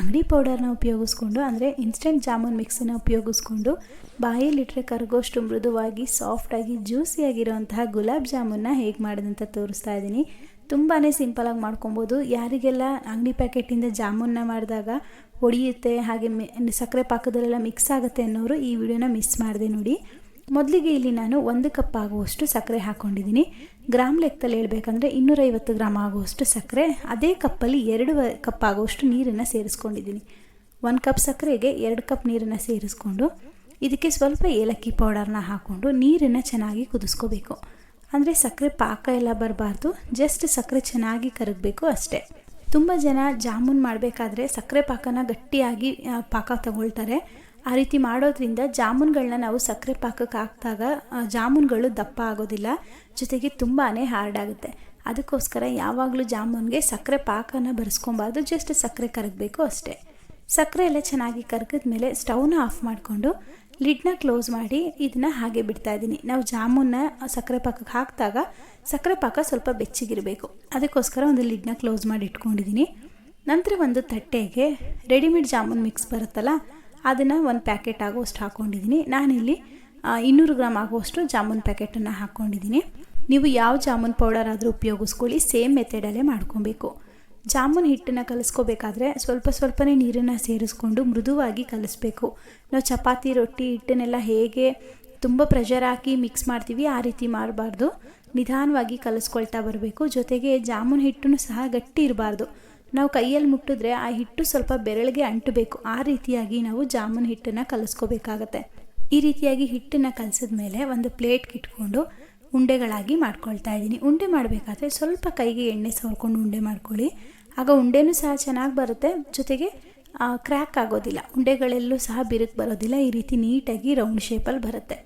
ಅಂಗಡಿ ಪೌಡರ್ನ ಉಪಯೋಗಿಸ್ಕೊಂಡು, ಅಂದರೆ ಇನ್ಸ್ಟೆಂಟ್ ಜಾಮೂನ್ ಮಿಕ್ಸನ್ನು ಉಪಯೋಗಿಸ್ಕೊಂಡು ಬಾಯಲ್ಲಿಟ್ಟರೆ ಕರಗೋಷ್ಟು ಮೃದುವಾಗಿ ಸಾಫ್ಟಾಗಿ ಜ್ಯೂಸಿಯಾಗಿರೋಂತಹ ಗುಲಾಬ್ ಜಾಮೂನ್ನ ಹೇಗೆ ಮಾಡೋದಂತ ತೋರಿಸ್ತಾ ಇದ್ದೀನಿ. ತುಂಬಾ ಸಿಂಪಲಾಗಿ ಮಾಡ್ಕೊಬೋದು. ಯಾರಿಗೆಲ್ಲ ಅಂಗಡಿ ಪ್ಯಾಕೆಟಿಂದ ಜಾಮೂನ್ನ ಮಾಡಿದಾಗ ಒಡಿಯುತ್ತೆ, ಹಾಗೆ ಸಕ್ಕರೆ ಪಾಕದಲ್ಲೆಲ್ಲ ಮಿಕ್ಸ್ ಆಗುತ್ತೆ ಅನ್ನೋರು ಈ ವಿಡಿಯೋನ ಮಿಸ್ ಮಾಡಿದೆ ನೋಡಿ. ಮೊದಲಿಗೆ ಇಲ್ಲಿ ನಾನು ಒಂದು ಕಪ್ ಆಗುವಷ್ಟು ಸಕ್ಕರೆ ಹಾಕ್ಕೊಂಡಿದ್ದೀನಿ ಗ್ರಾಮ್ ಲೆಕ್ಕದಲ್ಲಿ ಹೇಳ್ಬೇಕಂದ್ರೆ ಇನ್ನೂರೈವತ್ತು ಗ್ರಾಮ್ ಆಗುವಷ್ಟು ಸಕ್ಕರೆ, ಅದೇ ಕಪ್ಪಲ್ಲಿ ಎರಡು ಕಪ್ ಆಗುವಷ್ಟು ನೀರನ್ನು ಸೇರಿಸ್ಕೊಂಡಿದ್ದೀನಿ. ಒಂದು ಕಪ್ ಸಕ್ಕರೆಗೆ ಎರಡು ಕಪ್ ನೀರನ್ನು ಸೇರಿಸ್ಕೊಂಡು, ಇದಕ್ಕೆ ಸ್ವಲ್ಪ ಏಲಕ್ಕಿ ಪೌಡರ್ನ ಹಾಕ್ಕೊಂಡು ನೀರನ್ನು ಚೆನ್ನಾಗಿ ಕುದಿಸ್ಕೋಬೇಕು. ಅಂದರೆ ಸಕ್ಕರೆ ಪಾಕ ಎಲ್ಲ ಬರಬಾರ್ದು, ಜಸ್ಟ್ ಸಕ್ಕರೆ ಚೆನ್ನಾಗಿ ಕರಗಬೇಕು ಅಷ್ಟೇ. ತುಂಬ ಜನ ಜಾಮೂನ್ ಮಾಡಬೇಕಾದ್ರೆ ಸಕ್ಕರೆ ಪಾಕನ ಗಟ್ಟಿಯಾಗಿ ಪಾಕ ತಗೊಳ್ತಾರೆ. ಆ ರೀತಿ ಮಾಡೋದ್ರಿಂದ ಜಾಮೂನ್ಗಳನ್ನ ನಾವು ಸಕ್ಕರೆ ಪಾಕಕ್ಕೆ ಹಾಕಿದಾಗ ಜಾಮೂನ್ಗಳು ದಪ್ಪ ಆಗೋದಿಲ್ಲ, ಜೊತೆಗೆ ತುಂಬಾ ಹಾರ್ಡ್ ಆಗುತ್ತೆ ಅದಕ್ಕೋಸ್ಕರ ಯಾವಾಗಲೂ ಜಾಮೂನ್ಗೆ ಸಕ್ಕರೆ ಪಾಕನ ಬರೆಸ್ಕೊಬಾರ್ದು, ಜಸ್ಟ್ ಸಕ್ಕರೆ ಕರಗಬೇಕು ಅಷ್ಟೇ. ಸಕ್ಕರೆ ಎಲ್ಲ ಚೆನ್ನಾಗಿ ಕರಗಿದ ಮೇಲೆ ಸ್ಟವ್ನ ಆಫ್ ಮಾಡಿಕೊಂಡು ಲಿಡ್ನ ಕ್ಲೋಸ್ ಮಾಡಿ ಇದನ್ನು ಹಾಗೆ ಬಿಡ್ತಾ ಇದ್ದೀನಿ. ನಾವು ಜಾಮೂನ್ನ ಸಕ್ಕರೆ ಪಾಕಕ್ಕೆ ಹಾಕಿದಾಗ ಸಕ್ಕರೆ ಪಾಕ ಸ್ವಲ್ಪ ಬೆಚ್ಚಗಿರಬೇಕು. ಅದಕ್ಕೋಸ್ಕರ ಒಂದು ಲಿಡ್ನ ಕ್ಲೋಸ್ ಮಾಡಿ ಇಟ್ಕೊಂಡಿದ್ದೀನಿ. ನಂತರ ಒಂದು ತಟ್ಟೆಗೆ ರೆಡಿಮೇಡ್ ಜಾಮೂನ್ ಮಿಕ್ಸ್ ಬರುತ್ತಲ್ಲ, ಅದನ್ನು ಒಂದು ಪ್ಯಾಕೆಟ್ ಆಗುವಷ್ಟು ಹಾಕ್ಕೊಂಡಿದ್ದೀನಿ ನಾನಿಲ್ಲಿ ಇನ್ನೂರು ಗ್ರಾಮ್ ಆಗುವಷ್ಟು ಜಾಮೂನ್ ಪ್ಯಾಕೆಟನ್ನು ಹಾಕ್ಕೊಂಡಿದ್ದೀನಿ ನೀವು ಯಾವ ಜಾಮೂನ್ ಪೌಡರ್ ಆದರೂ ಉಪಯೋಗಿಸ್ಕೊಳ್ಳಿ, ಸೇಮ್ ಮೆಥಡಲ್ಲೇ ಮಾಡ್ಕೊಬೇಕು. ಜಾಮೂನ್ ಹಿಟ್ಟನ್ನು ಕಲಿಸ್ಕೋಬೇಕಾದ್ರೆ ಸ್ವಲ್ಪ ಸ್ವಲ್ಪನೇ ನೀರನ್ನು ಸೇರಿಸ್ಕೊಂಡು ಮೃದುವಾಗಿ ಕಲಿಸ್ಬೇಕು. ನಾವು ಚಪಾತಿ, ರೊಟ್ಟಿ ಹಿಟ್ಟನ್ನೆಲ್ಲ ಹೇಗೆ ತುಂಬ ಪ್ರೆಷರ್ ಹಾಕಿ ಮಿಕ್ಸ್ ಮಾಡ್ತೀವಿ, ಆ ರೀತಿ ಮಾಡಬಾರ್ದು. ನಿಧಾನವಾಗಿ ಕಲಿಸ್ಕೊಳ್ತಾ ಬರಬೇಕು. ಜೊತೆಗೆ ಜಾಮೂನ್ ಹಿಟ್ಟನ್ನು ಸಹ ಗಟ್ಟಿ ಇರಬಾರ್ದು. ನಾವು ಕೈಯಲ್ಲಿ ಮುಟ್ಟಿದ್ರೆ ಆ ಹಿಟ್ಟು ಸ್ವಲ್ಪ ಬೆರಳಿಗೆ ಅಂಟಬೇಕು. ಆ ರೀತಿಯಾಗಿ ನಾವು ಜಾಮೂನ್ ಹಿಟ್ಟನ್ನು ಕಲಿಸ್ಕೋಬೇಕಾಗತ್ತೆ. ಈ ರೀತಿಯಾಗಿ ಹಿಟ್ಟನ್ನು ಕಲಸಿದ ಮೇಲೆ ಒಂದು ಪ್ಲೇಟ್ಗೆ ಇಟ್ಕೊಂಡು ಉಂಡೆಗಳಾಗಿ ಮಾಡ್ಕೊಳ್ತಾ ಇದ್ದೀನಿ. ಉಂಡೆ ಮಾಡಬೇಕಾದ್ರೆ ಸ್ವಲ್ಪ ಕೈಗೆ ಎಣ್ಣೆ ಸವರ್ಕೊಂಡು ಉಂಡೆ ಮಾಡ್ಕೊಳ್ಳಿ. ಆಗ ಉಂಡೆನೂ ಸಹ ಚೆನ್ನಾಗಿ ಬರುತ್ತೆ. ಜೊತೆಗೆ ಕ್ರ್ಯಾಕ್ ಆಗೋದಿಲ್ಲ. ಉಂಡೆಗಳೆಲ್ಲೂ ಸಹ ಬಿರುಕು ಬರೋದಿಲ್ಲ. ಈ ರೀತಿ ನೀಟಾಗಿ ರೌಂಡ್ ಶೇಪಲ್ಲಿ ಬರುತ್ತೆ.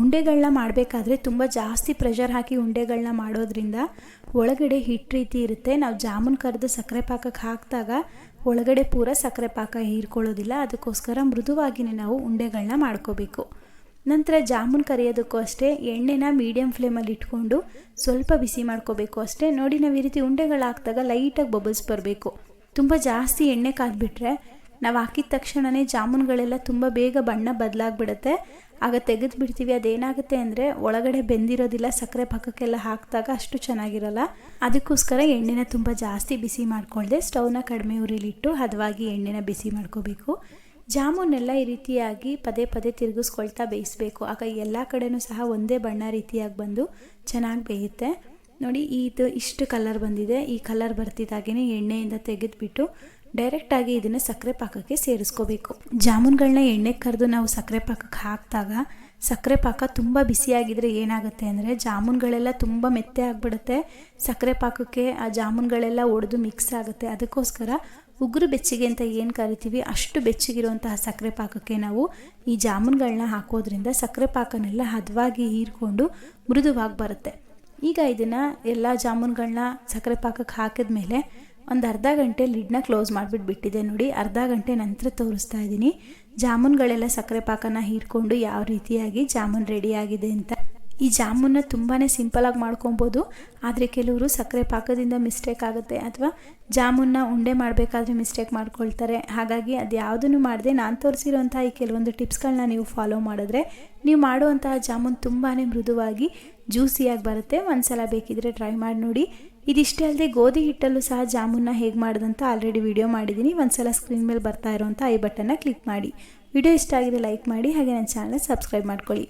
ಉಂಡೆಗಳನ್ನ ಮಾಡಬೇಕಾದ್ರೆ ತುಂಬ ಜಾಸ್ತಿ ಪ್ರೆಷರ್ ಹಾಕಿ ಉಂಡೆಗಳನ್ನ ಮಾಡೋದ್ರಿಂದ ಒಳಗಡೆ ಹಿಟ್ ರೀತಿ ಇರುತ್ತೆ. ನಾವು ಜಾಮೂನ್ ಕರೆದು ಸಕ್ಕರೆ ಪಾಕಕ್ಕೆ ಹಾಕಿದಾಗ ಒಳಗಡೆ ಪೂರ ಸಕ್ಕರೆ ಪಾಕ ಹೀರ್ಕೊಳ್ಳೋದಿಲ್ಲ. ಅದಕ್ಕೋಸ್ಕರ ಮೃದುವಾಗಿನೇ ನಾವು ಉಂಡೆಗಳನ್ನ ಮಾಡ್ಕೋಬೇಕು. ನಂತರ ಜಾಮೂನ್ ಕರಿಯೋದಕ್ಕೂ ಅಷ್ಟೇ ಎಣ್ಣೆನ ಮೀಡಿಯಂ ಫ್ಲೇಮಲ್ಲಿ ಇಟ್ಕೊಂಡು ಸ್ವಲ್ಪ ಬಿಸಿ ಮಾಡ್ಕೋಬೇಕು ಅಷ್ಟೇ. ನೋಡಿ ನಾವು ಈ ರೀತಿ ಉಂಡೆಗಳು ಹಾಕಿದಾಗ ಲೈಟಾಗಿ ಬಬಲ್ಸ್ ಬರಬೇಕು. ತುಂಬ ಜಾಸ್ತಿ ಎಣ್ಣೆ ಕಾದ್ಬಿಟ್ರೆ ನಾವು ಹಾಕಿದ ತಕ್ಷಣವೇ ಜಾಮೂನ್ಗಳೆಲ್ಲ ತುಂಬ ಬೇಗ ಬಣ್ಣ ಬದಲಾಗ್ಬಿಡುತ್ತೆ. ಆಗ ತೆಗೆದು ಬಿಡ್ತೀವಿ ಅದೇನಾಗುತ್ತೆ ಅಂದರೆ ಒಳಗಡೆ ಬೆಂದಿರೋದಿಲ್ಲ, ಸಕ್ಕರೆ ಪಾಕಕ್ಕೆಲ್ಲ ಹಾಕಿದಾಗ ಅಷ್ಟು ಚೆನ್ನಾಗಿರಲ್ಲ. ಅದಕ್ಕೋಸ್ಕರ ಎಣ್ಣೆನ ತುಂಬ ಜಾಸ್ತಿ ಬಿಸಿ ಮಾಡಿಕೊಳ್ಳದೆ ಸ್ಟೌವ್ನ ಕಡಿಮೆ ಉರಿಲಿಟ್ಟು ಹದವಾಗಿ ಎಣ್ಣೆನ ಬಿಸಿ ಮಾಡ್ಕೋಬೇಕು. ಜಾಮೂನೆಲ್ಲ ಈ ರೀತಿಯಾಗಿ ಪದೇ ಪದೇ ತಿರುಗಿಸ್ಕೊಳ್ತಾ ಬೇಯಿಸಬೇಕು. ಆಗ ಎಲ್ಲ ಕಡೆನೂ ಸಹ ಒಂದೇ ಬಣ್ಣ ರೀತಿಯಾಗಿ ಬಂದು ಚೆನ್ನಾಗಿ ಬೇಯುತ್ತೆ. ನೋಡಿ, ಇದು ಇಷ್ಟು ಕಲರ್ ಬಂದಿದೆ. ಈ ಕಲರ್ ಬರ್ತಿದ್ದಾಗೇ ಎಣ್ಣೆಯಿಂದ ತೆಗೆದುಬಿಟ್ಟು ಡೈರೆಕ್ಟಾಗಿ ಇದನ್ನು ಸಕ್ಕರೆ ಪಾಕಕ್ಕೆ ಸೇರಿಸ್ಕೋಬೇಕು. ಜಾಮೂನ್ಗಳನ್ನ ಎಣ್ಣೆಗೆ ಕರೆದು ನಾವು ಸಕ್ಕರೆ ಪಾಕಕ್ಕೆ ಹಾಕಿದಾಗ, ಸಕ್ಕರೆ ಪಾಕ ತುಂಬ ಬಿಸಿಯಾಗಿದ್ದರೆ ಏನಾಗುತ್ತೆ ಅಂದರೆ ಜಾಮೂನ್ಗಳೆಲ್ಲ ತುಂಬ ಮೆತ್ತೆ ಆಗಿಬಿಡುತ್ತೆ. ಸಕ್ಕರೆ ಪಾಕಕ್ಕೆ ಆ ಜಾಮೂನ್ಗಳೆಲ್ಲ ಒಡೆದು ಮಿಕ್ಸ್ ಆಗುತ್ತೆ. ಅದಕ್ಕೋಸ್ಕರ ಉಗುರು ಬೆಚ್ಚಗೆ ಅಂತ ಏನು ಕರಿತೀವಿ, ಅಷ್ಟು ಬೆಚ್ಚಗಿರುವಂತಹ ಸಕ್ಕರೆ ಪಾಕಕ್ಕೆ ನಾವು ಈ ಜಾಮೂನ್ಗಳನ್ನ ಹಾಕೋದ್ರಿಂದ ಸಕ್ಕರೆ ಪಾಕನೆಲ್ಲ ಹದವಾಗಿ ಹೀರ್ಕೊಂಡು ಮೃದುವಾಗಿ ಬರುತ್ತೆ. ಈಗ ಇದನ್ನು ಎಲ್ಲ ಜಾಮೂನ್ಗಳನ್ನ ಸಕ್ಕರೆ ಪಾಕಕ್ಕೆ ಹಾಕಿದ ಮೇಲೆ ಒಂದು ಅರ್ಧ ಗಂಟೆ ಲಿಡ್ನ ಕ್ಲೋಸ್ ಮಾಡಿಬಿಟ್ಟು ಬಿಟ್ಟಿದೆ ನೋಡಿ. ಅರ್ಧ ಗಂಟೆ ನಂತರ ತೋರಿಸ್ತಾ ಇದ್ದೀನಿ. ಜಾಮೂನ್ಗಳೆಲ್ಲ ಸಕ್ಕರೆ ಪಾಕನ ಹೀರ್ಕೊಂಡು ಯಾವ ರೀತಿಯಾಗಿ ಜಾಮೂನ್ ರೆಡಿ ಆಗಿದೆ ಅಂತ. ಈ ಜಾಮೂನ್ನ ತುಂಬಾ ಸಿಂಪಲಾಗಿ ಮಾಡ್ಕೊಬೋದು. ಆದರೆ ಕೆಲವರು ಸಕ್ಕರೆ ಪಾಕದಿಂದ ಮಿಸ್ಟೇಕ್ ಆಗುತ್ತೆ ಅಥವಾ ಜಾಮೂನ್ನ ಉಂಡೆ ಮಾಡಬೇಕಾದ್ರೆ ಮಿಸ್ಟೇಕ್ ಮಾಡ್ಕೊಳ್ತಾರೆ. ಹಾಗಾಗಿ ಅದು ಯಾವುದನ್ನು ಮಾಡದೆ ನಾನು ತೋರಿಸಿರೋಂಥ ಈ ಕೆಲವೊಂದು ಟಿಪ್ಸ್ಗಳನ್ನ ನೀವು ಫಾಲೋ ಮಾಡಿದ್ರೆ ನೀವು ಮಾಡುವಂತಹ ಜಾಮೂನ್ ತುಂಬಾ ಮೃದುವಾಗಿ ಜ್ಯೂಸಿಯಾಗಿ ಬರುತ್ತೆ. ಒಂದು ಸಲ ಬೇಕಿದ್ರೆ ಟ್ರೈ ಮಾಡಿ ನೋಡಿ. ಇದಿಷ್ಟೇ ಅಲ್ಲದೆ ಗೋಧಿ ಹಿಟ್ಟಲ್ಲೂ ಸಹ ಜಾಮೂನ್ನ ಹೇಗೆ ಮಾಡೋದಂತ ಆಲ್ರೆಡಿ ವಿಡಿಯೋ ಮಾಡಿದ್ದೀನಿ ಒಂದು ಸಲ ಸ್ಕ್ರೀನ್ ಮೇಲೆ ಬರ್ತಾ ಇರೋವಂಥ ಐ ಬಟನ್ನ ಕ್ಲಿಕ್ ಮಾಡಿ. ವಿಡಿಯೋ ಇಷ್ಟ ಆಗಿದೆ ಲೈಕ್ ಮಾಡಿ, ಹಾಗೆ ನನ್ನ ಚಾನಲ್ ಸಬ್ಸ್ಕ್ರೈಬ್ ಮಾಡ್ಕೊಳ್ಳಿ.